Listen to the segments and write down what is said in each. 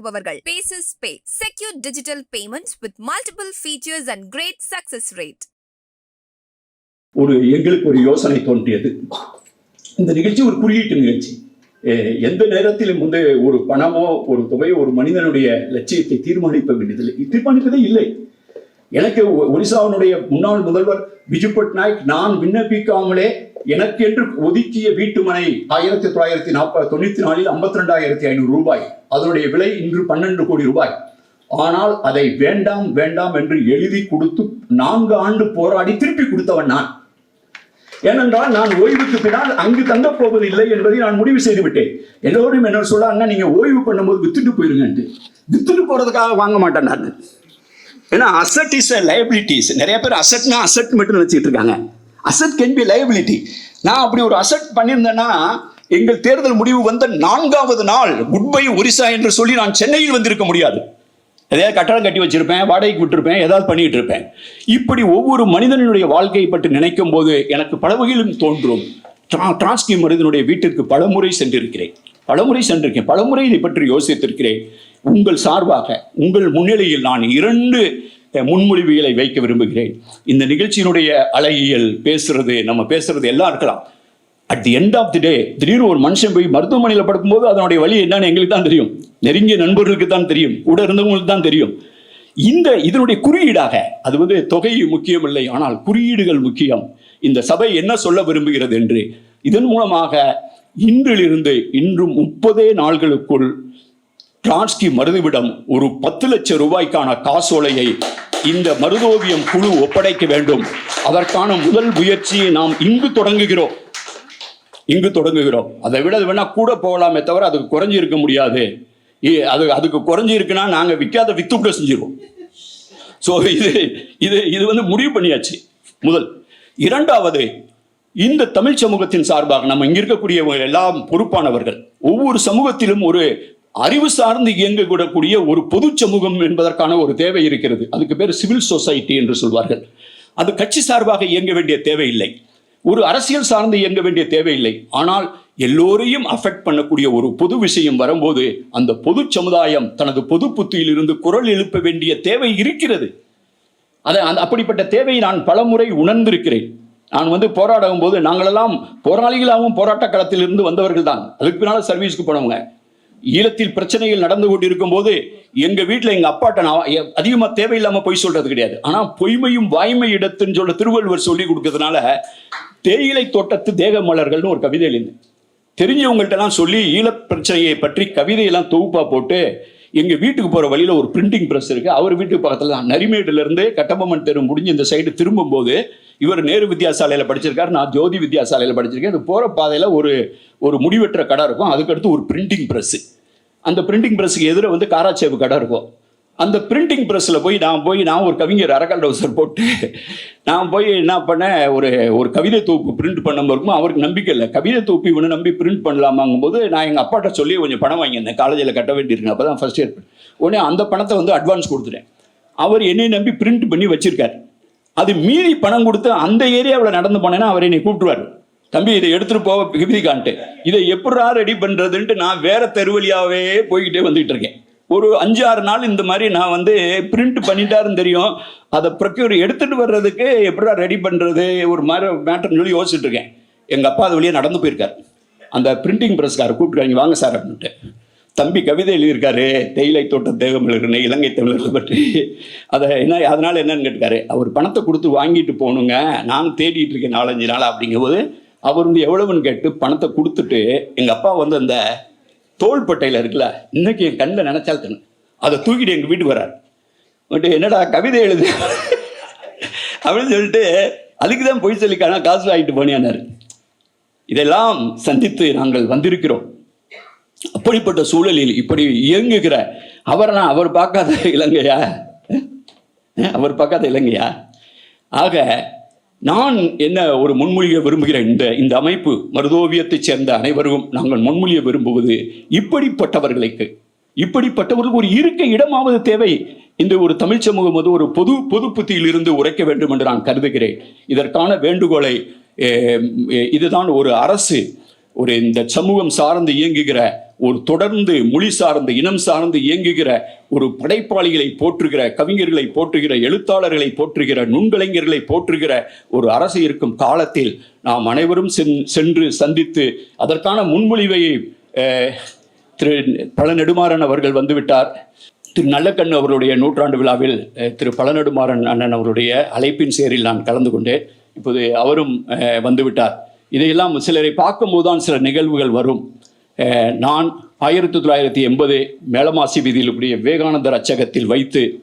வழங்குபவர்கள். பேசஸ் பே secure digital payments with multiple features and great success rate ஒரு எங்களுக்கு ஒரு யோசனை தோன்றியது. இந்த நிகழ்ச்சி ஒரு குறியீட்டு நிகழ்ச்சி. எந்த நேரத்திலும் வந்து ஒரு பணமோ ஒரு தொகையோ ஒரு மனிதனுடைய லட்சியத்தை தீர்மானிப்ப வேண்டியதில்லை. தீர்மானிப்பதே இல்லை. எனக்கு ஒரிசாவினுடைய முன்னாள் முதல்வர் பிஜு பட்நாயக் நான் விண்ணப்பிக்காமலே எனக்கு என்று ஒதுக்கிய வீட்டு மனை ஆயிரத்தி தொள்ளாயிரத்தி நாற்பது தொண்ணூத்தி நாலில் ஐம்பத்தி ரெண்டாயிரத்தி ஐநூறு ரூபாய். அதனுடைய விலை இன்று பன்னெண்டு கோடி ரூபாய். ஆனால் அதை வேண்டாம் வேண்டாம் என்று எழுதி கொடுத்து நான்கு ஆண்டு போராடி திருப்பி கொடுத்தவன் நான். ஏனென்றால் நான் ஓய்வுக்கு பின்னால் அங்கு தங்கப் போவதில்லை என்பதை நான் முடிவு செய்து விட்டேன் எல்லோரும் என்ன சொல்லாங்க நீங்க ஓய்வு பண்ணும்போது வித்துட்டு போயிருங்கன்ட்டு வித்துட்டு போறதுக்காக வாங்க மாட்டேன் நான். ஏன்னா அசட் இஸ் லைபிலிட்டிஸ் நிறைய பேர் அசட்னா அசட் மட்டும் நினைச்சிட்டு இருக்காங்க. அசட் கேன் பி லயபிலிட்டி நான் அப்படி ஒரு அசட் பண்ணியிருந்தேன்னா எங்கள் தேர்தல் முடிவு வந்த நான்காவது நாள் குட் பை ஒரிசா என்று சொல்லி நான் சென்னையில் வந்திருக்க முடியாது. எதையாவது கட்டடம் கட்டி வச்சிருப்பேன் வாடகைக்கு விட்டுருப்பேன் ஏதாவது பண்ணிட்டு இருப்பேன். இப்படி ஒவ்வொரு மனிதனுடைய வாழ்க்கையை பற்றி நினைக்கும் போது எனக்கு பல வகையிலும் தோன்றும். டிரான்ஸ்கி மனிதனுடைய வீட்டிற்கு பலமுறை சென்றிருக்கிறேன். பலமுறை சென்றிருக்கேன். பலமுறை இதை பற்றி யோசித்திருக்கிறேன். உங்கள் சார்பாக உங்கள் முன்னிலையில் நான் இரண்டு முன்மொழிவுகளை வைக்க விரும்புகிறேன். இந்த நிகழ்ச்சியினுடைய அழகியல் பேசுறது நம்ம பேசுறது எல்லாம் இருக்கலாம். At the end of the day திடீர்னு ஒரு மனுஷன் போய் மருத்துவமனையில் படுக்கும்போது அதனுடைய வழி என்னன்னு எங்களுக்கு தான் தெரியும். நெருங்கிய நண்பர்களுக்கு தான் தெரியும். கூட இருந்தவங்களுக்கு தான் தெரியும். இந்த இதனுடைய குறியீடாக அது வந்து தொகை முக்கியமில்லை ஆனால் குறியீடுகள் முக்கியம். இந்த சபை என்ன சொல்ல விரும்புகிறது என்று இதன் மூலமாக இன்றிலிருந்து இன்றும் முப்பதே நாள்களுக்குள் டிரான்ஸ்கி மருதுவிடம் ஒரு பத்து லட்சம் ரூபாய்க்கான காசோலையை இந்த மருதோவியம் குழு ஒப்படைக்க வேண்டும். அதற்கான முதல் முயற்சியை நாம் இங்கு தொடங்குகிறோம். இங்கு தொடங்குகிறோம். அதை விட அது வேணா கூட போகலாமே தவிர அதுக்கு குறைஞ்சி இருக்க முடியாது அது அதுக்கு குறைஞ்சி இருக்குன்னா நாங்கள் விற்காத வித்து கூட செஞ்சிருவோம். ஸோ இது இது இது வந்து முடிவு பண்ணியாச்சு. முதல். இரண்டாவது இந்த தமிழ் சமூகத்தின் சார்பாக நம்ம இங்க இருக்கக்கூடிய எல்லாம் பொறுப்பானவர்கள் ஒவ்வொரு சமூகத்திலும் ஒரு அறிவு சார்ந்து இயங்கக்கூடக்கூடிய ஒரு பொது சமூகம் என்பதற்கான ஒரு தேவை இருக்கிறது. அதுக்கு பேர் சிவில் சொசைட்டி என்று சொல்வார்கள். அது கட்சி சார்பாக இயங்க வேண்டிய தேவையில்லை. ஒரு அரசியல் சார்ந்து இயங்க வேண்டிய தேவையில்லை. ஆனால் எல்லோரையும் அஃபெக்ட் பண்ணக்கூடிய ஒரு பொது விஷயம் வரும்போது அந்த பொது சமுதாயம் தனது பொது புத்தியிலிருந்து குரல் எழுப்ப வேண்டிய தேவை இருக்கிறது. அதை அந்த அப்படிப்பட்ட தேவையை நான் பலமுறை உணர்ந்திருக்கிறேன். நான் வந்து போராடும் போது நாங்களெல்லாம் போராளிகளாகவும் போராட்ட களத்திலிருந்து வந்தவர்கள் தான் அதுக்கு பின்னால் சர்வீஸ்க்கு போனவங்க. ஈழத்தில் பிரச்சனைகள் நடந்து கொண்டிருக்கும் போது எங்க வீட்டில் எங்க அப்பாட்ட நான் அதிகமா தேவையில்லாம பொய் சொல்றது கிடையாது. ஆனா பொய்மையும் வாய்மை இடத்துன்னு சொல்ல திருவள்ளுவர் சொல்லி கொடுக்கறதுனால தேயிலை தோட்டத்து தேக மலர்கள்னு ஒரு கவிதை எழுந்தேன். தெரிஞ்சவங்கள்ட்டலாம் சொல்லி ஈழப் பிரச்சனையை பற்றி கவிதையெல்லாம் தொகுப்பா போட்டு எங்க வீட்டுக்கு போற வழியில ஒரு பிரிண்டிங் பிரஸ் இருக்கு. அவர் வீட்டுக்கு பக்கத்துல தான். நரிமேடுல இருந்து கட்டபொம்மன் தெரு முடிஞ்சு இந்த சைடு திரும்பும்போது இவர் நேரு வித்தியாசாலையில் படிச்சிருக்காரு நான் ஜோதி வித்யாசாலையில் படிச்சிருக்கேன். இது போற பாதையில் ஒரு ஒரு முடிவெற்ற கடை இருக்கும். அதுக்கடுத்து ஒரு பிரிண்டிங் ப்ரெஸ்ஸு அந்த பிரிண்டிங் ப்ரெஸ்ஸுக்கு எதிர வந்து காராச்சேவு கடை இருக்கும். அந்த பிரிண்டிங் ப்ரெஸ்ஸில் போய் நான் போய் நான் ஒரு கவிஞர் அரக்கல் டவுசர் போட்டு நான் போய் என்ன பண்ணேன் ஒரு ஒரு கவிதை தொகுப்பு பிரிண்ட் பண்ண இருக்கும் அவருக்கு நம்பிக்கை இல்லை. கவிதை தொகுப்பு இவனை நம்பி பிரிண்ட் பண்ணலாமாங்கும் போது நான் எங்கள் அப்பாட்ட சொல்லி கொஞ்சம் பணம் வாங்கியிருந்தேன் காலேஜில் கட்ட வேண்டியிருக்கேன் அப்போ தான் ஃபஸ்ட் இயர் உடனே அந்த பணத்தை வந்து அட்வான்ஸ் கொடுத்துட்டேன். அவர் என்னை நம்பி பிரிண்ட் பண்ணி வச்சிருக்காரு. அது மீறி பணம் கொடுத்து அந்த ஏரியாவில் நடந்து போனேன்னா அவர் என்னை கூப்பிட்டுருவார். தம்பி இதை எடுத்துட்டு போக காண்ட்டு இதை எப்படா ரெடி பண்ணுறதுன்ட்டு நான் வேற தெருவழியாவே போய்கிட்டே வந்துகிட்டு இருக்கேன் ஒரு அஞ்சு ஆறு நாள் இந்த மாதிரி நான் வந்து பிரிண்ட் பண்ணிட்டாருன்னு தெரியும். அதை ப்ரொக்யூர் எடுத்துட்டு வர்றதுக்கு எப்படா ரெடி பண்ணுறது ஒரு மாதிரி மேட்டர்னு சொல்லி யோசிச்சுட்டு இருக்கேன். எங்கள் அப்பா அது வழியா நடந்து போயிருக்காரு. அந்த பிரிண்டிங் ப்ரெஸ்காரை கூப்பிட்டுருக்காங்க வாங்க சார் அப்படின்ட்டு. தம்பி கவிதை எழுதியிருக்காரு. தேயிலை தோட்ட தேவமிழர்னு இலங்கை தமிழர்கள் பற்றி. அதை என்ன அதனால என்னன்னு கேட்டுக்காரு. அவர் பணத்தை கொடுத்து வாங்கிட்டு போகணுங்க. நான் தேடிட்டு இருக்கேன் நாலஞ்சு நாள் அப்படிங்கும்போது அவர் வந்து எவ்வளவுன்னு கேட்டு பணத்தை கொடுத்துட்டு எங்கள் அப்பா வந்து அந்த தோள்பட்டையில் இருக்குல்ல இன்னைக்கு என் கண்ணில் நினைச்சால் தண்ணு அதை தூக்கிட்டு எங்கள் வீட்டுக்கு வரார் வந்துட்டு என்னடா கவிதை எழுது? அப்படின்னு சொல்லிட்டு அதுக்கு தான் பொய் சொல்லிக்கான காசு வாங்கிட்டு போனியானாரு இதெல்லாம் சந்தித்து நாங்கள் வந்திருக்கிறோம். அப்படிப்பட்ட சூழலில் இப்படி இயங்குகிற அவர்னா அவர் பார்க்காத இலங்கையா? அவர் பார்க்காத இலங்கையா? ஆக நான் என்ன ஒரு முன்மொழிய விரும்புகிறேன்? இந்த இந்த அமைப்பு மருதோவியத்தைச் சேர்ந்த அனைவரும் நாங்கள் முன்மொழிய விரும்புவது இப்படிப்பட்டவர்களுக்கு இப்படிப்பட்டவர்களுக்கு ஒரு இருக்க இடமாவது தேவை. இந்த ஒரு தமிழ் சமூகம் வந்து ஒரு பொது பொது புத்தியிலிருந்து உரைக்க வேண்டும் என்று நான் கருதுகிறேன். இதற்கான வேண்டுகோளை இதுதான் ஒரு அரசு ஒரு இந்த சமூகம் சார்ந்து இயங்குகிற ஒரு தொடர்ந்து மொழி சார்ந்து இனம் சார்ந்து இயங்குகிற ஒரு படைப்பாளிகளை போற்றுகிற கவிஞர்களை போற்றுகிற எழுத்தாளர்களை போற்றுகிற நுண்கலைஞர்களை போற்றுகிற ஒரு அரசு இருக்கும் காலத்தில் நாம் அனைவரும் சென்று சந்தித்து அதற்கான முன்மொழிவை திரு பல நெடுமாறன் அவர்கள் வந்துவிட்டார். திரு நல்லக்கண் அவருடைய நூற்றாண்டு விழாவில் திரு பழநெடுமாறன் அண்ணன் அவருடைய அழைப்பின் சேரில் நான் கலந்து கொண்டேன். இப்போது அவரும் வந்துவிட்டார். இதையெல்லாம் சிலரை பார்க்கும்போது தான் சில நிகழ்வுகள் வரும். நான் ஆயிரத்தி தொள்ளாயிரத்தி எண்பது மேலமாசி வீதியில் கூடிய விவேகானந்தர் அச்சகத்தில் வைத்து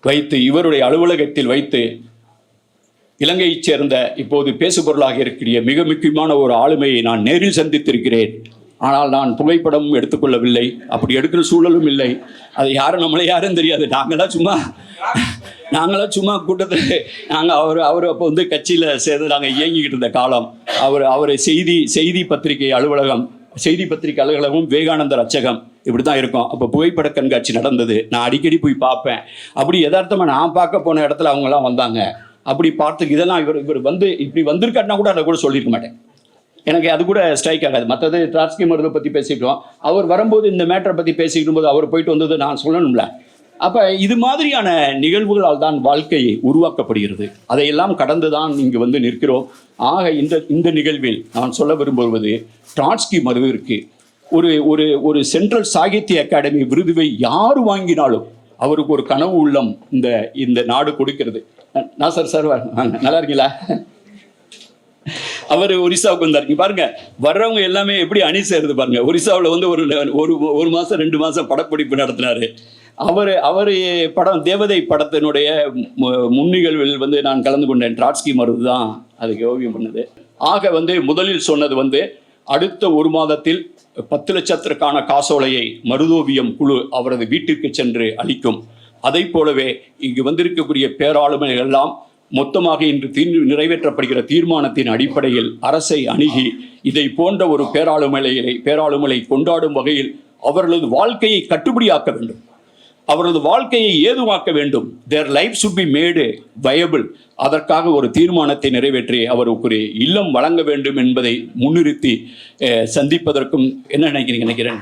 வைத்து இவருடைய அலுவலகத்தில் வைத்து இலங்கையைச் சேர்ந்த இப்போது பேசுபொருளாக இருக்கிற மிக முக்கியமான ஒரு ஆளுமையை நான் நேரில் சந்தித்திருக்கிறேன். ஆனால் நான் புகைப்படமும் எடுத்துக்கொள்ளவில்லை. அப்படி எடுக்கிற சூழலும் இல்லை. அது யாரும் நம்மளே யாரும் தெரியாது. நாங்களாம் சும்மா நாங்களாம் சும்மா கூட்டத்தில் நாங்கள் அவர் அவர் அப்போ வந்து கட்சியில் சேர்ந்து நாங்கள் இயங்கிக்கிட்டு இருந்த காலம். அவர் அவர் செய்தி செய்தி பத்திரிகை அலுவலகம். செய்தி பத்திரிகை அலுவலகம் விவேகானந்தர் அச்சகம் இப்படி தான் இருக்கும். அப்போ புகைப்பட கண்காட்சி நடந்தது. நான் அடிக்கடி போய் பார்ப்பேன். அப்படி யதார்த்தமாக நான் பார்க்க போன இடத்துல அவங்கெல்லாம் வந்தாங்க. அப்படி பார்த்து இதெல்லாம் இவர் இவர் வந்து இப்படி வந்திருக்காருன்னா கூட அதை கூட சொல்லியிருக்க மாட்டேன். எனக்கு அது கூட ஸ்ட்ரைக் ஆகாது. மற்றது டிராட்ஸ்கி மருந்தை பற்றி பேசிக்கிட்டோம் அவர் வரும்போது இந்த மேட்டரை பற்றி பேசிக்கிட்டு போது அவர் போயிட்டு வந்தது நான் சொல்லணும்ல. அப்போ இது மாதிரியான நிகழ்வுகளால் தான் வாழ்க்கை உருவாக்கப்படுகிறது. அதையெல்லாம் கடந்து தான் இங்கு வந்து நிற்கிறோம். ஆக இந்த இந்த நிகழ்வில் நான் சொல்ல விரும்புவது ட்ராட்ஸ்கி இருக்கு. ஒரு ஒரு ஒரு சென்ட்ரல் சாகித்ய அகாடமி விருதுவை யார் வாங்கினாலும் அவருக்கு ஒரு கனவு உள்ளம் இந்த இந்த நாடு கொடுக்கிறது. நான் சார் சார் நல்லா இருக்கீங்களா? அவர் ஒரிசாவுக்கு வந்தார். இங்க பாருங்க வர்றவங்க எல்லாமே எப்படி அணி சேருது பாருங்க. ஒரிசாவில் வந்து ஒரு ஒரு ஒரு மாசம் ரெண்டு மாதம் படப்பிடிப்பு நடத்தினாரு. அவர் அவர் படம் தேவதை படத்தினுடைய மு- முன்னிகழ்வில் வந்து நான் கலந்து கொண்டேன். ட்ராட்ஸ்கி மருது தான் அதுக்கு ஓவியம் பண்ணது. ஆக வந்து முதலில் சொன்னது வந்து அடுத்த ஒரு மாதத்தில் பத்து லட்சத்திற்கான காசோலையை மருதோவியம் குழு அவரது வீட்டிற்கு சென்று அளிக்கும். அதை போலவே இங்கு வந்திருக்கக்கூடிய பேராளுமைகள் எல்லாம் மொத்தமாக இன்று தீர் நிறைவேற்றப்படுகிற தீர்மானத்தின் அடிப்படையில் அரசை அணுகி இதை போன்ற ஒரு பேராளுமலையை பேராளுமலை கொண்டாடும் வகையில் அவர்களது வாழ்க்கையை கட்டுப்படியாக்க வேண்டும். அவரது வாழ்க்கையை ஏதுவாக்க வேண்டும். Their life should be made viable அதற்காக ஒரு தீர்மானத்தை நிறைவேற்றி அவருக்கு ஒரு இல்லம் வழங்க வேண்டும் என்பதை முன்னிறுத்தி சந்திப்பதற்கும் என்ன நினைக்கிறீங்க நினைக்கிறேன்?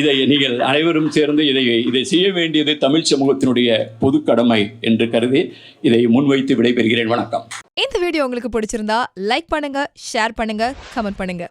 இதை நீங்கள் அனைவரும் சேர்ந்து இதை இதை செய்ய வேண்டியது தமிழ் சமூகத்தினுடைய பொது கடமை என்று கருதி இதை முன்வைத்து விடைபெறுகிறேன். வணக்கம். இந்த வீடியோ உங்களுக்கு பிடிச்சிருந்தா லைக் பண்ணுங்க ஷேர் பண்ணுங்க கமெண்ட் பண்ணுங்க.